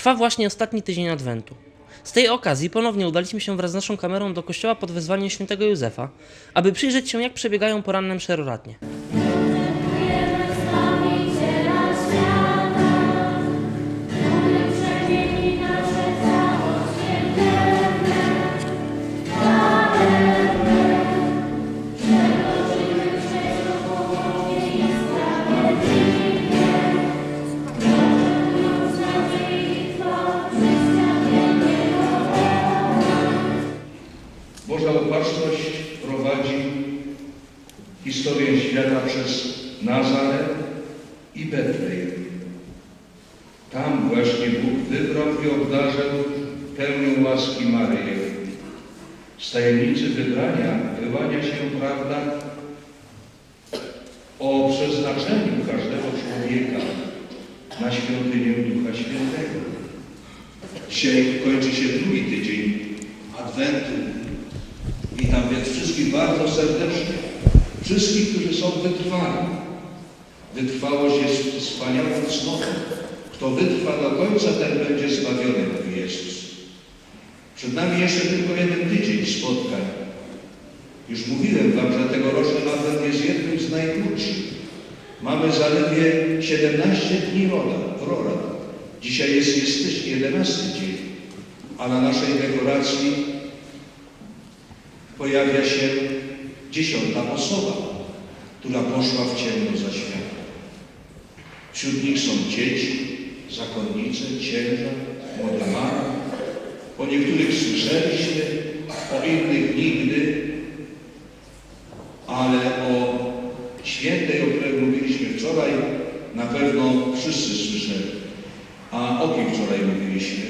Trwa właśnie ostatni tydzień Adwentu. Z tej okazji ponownie udaliśmy się wraz z naszą kamerą do kościoła pod wezwaniem świętego Józefa, aby przyjrzeć się jak przebiegają poranne msze roratnie. Opatrzność prowadzi historię świata przez Nazaret i Betlejem. Tam właśnie Bóg wybrał i obdarzył pełnią łaski Maryję. Z tajemnicy wybrania wyłania się prawda o przeznaczeniu każdego człowieka na świątynię Ducha Świętego. Dzisiaj kończy się drugi tydzień Adwentu. Witam więc wszystkich bardzo serdecznie. Wszystkich, którzy są wytrwali. Wytrwałość jest wspaniałą cnotą. Kto wytrwa do końca, ten będzie zbawiony, mówi Jezus. Przed nami jeszcze tylko jeden tydzień spotkań. Już mówiłem Wam, że tegoroczny Adwent jest jednym z najkrótszych. Mamy zaledwie 17 dni roda, rorat. Dzisiaj jest, jest 11 dzień, a na naszej dekoracji pojawia się dziesiąta osoba, która poszła w ciemno za świat. Wśród nich są dzieci, zakonnice, księża, młode mamy. O niektórych słyszeliśmy, o innych nigdy, ale o świętej, o której mówiliśmy wczoraj, na pewno wszyscy słyszeli. A o kim wczoraj mówiliśmy?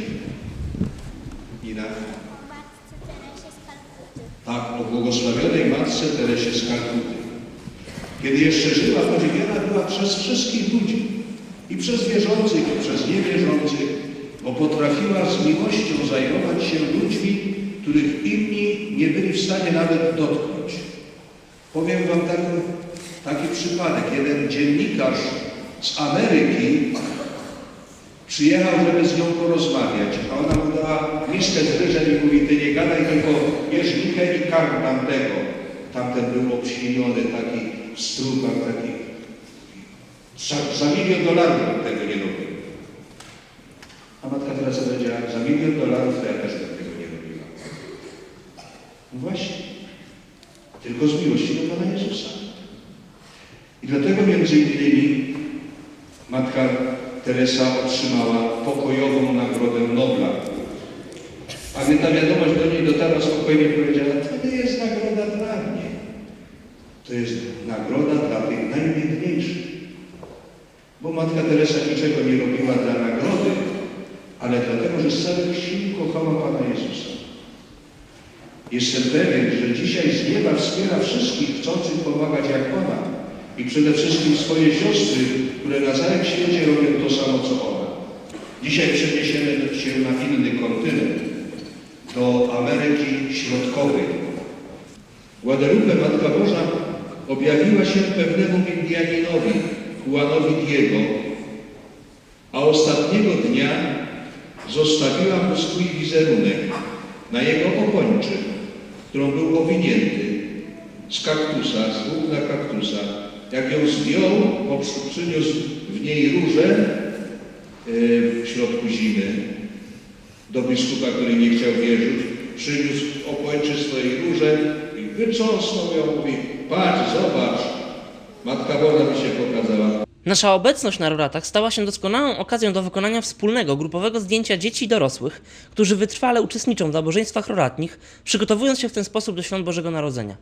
Błogosławionej Matce Teresie z Kalkuty. Kiedy jeszcze żyła, podziwiana była przez wszystkich ludzi. I przez wierzących, i przez niewierzących, bo potrafiła z miłością zajmować się ludźmi, których inni nie byli w stanie nawet dotknąć. Powiem Wam taki, taki przypadek. Jeden dziennikarz z Ameryki Przyjechał, żeby z nią porozmawiać, a ona mu dała miskę z ryżem i mówi, ty nie gadaj, tylko bierz mikę i karm tamtego. Tamten był obśliniony, taki w strupach, taki za, za milion dolarów tego nie robił. A matka Teresa powiedziała, za milion dolarów to ja też bym tego nie robiła. No właśnie, tylko z miłości do Pana Jezusa. I dlatego między innymi matka Teresa otrzymała pokojową Nagrodę Nobla. A gdy ta wiadomość do niej dotarła, spokojnie powiedziała, to nie jest nagroda dla mnie. To jest nagroda dla tych najbiedniejszych. Bo Matka Teresa niczego nie robiła dla nagrody, ale dlatego, że z całych sił kochała Pana Jezusa. Jestem pewien, że dzisiaj z nieba wspiera wszystkich chcących pomagać jak ona i przede wszystkim swoje siostry, które na całym robią to samo co ona. Dzisiaj przeniesiemy się na inny kontynent, do Ameryki Środkowej. Guadalupe Matka Boża objawiła się pewnemu Indianinowi, Juanowi Diego, a ostatniego dnia zostawiła mu swój wizerunek na jego opończy, którą był owinięty z kaktusa, z włókna kaktusa. Jak ją zdjął, przyniósł w niej róże w środku zimy do biskupa, który nie chciał wierzyć, przyniósł opończy swojej róże i wycząsnął ją, mówi, patrz, zobacz, Matka Boża mi się pokazała. Nasza obecność na roratach stała się doskonałą okazją do wykonania wspólnego, grupowego zdjęcia dzieci i dorosłych, którzy wytrwale uczestniczą w nabożeństwach roratnich, przygotowując się w ten sposób do świąt Bożego Narodzenia.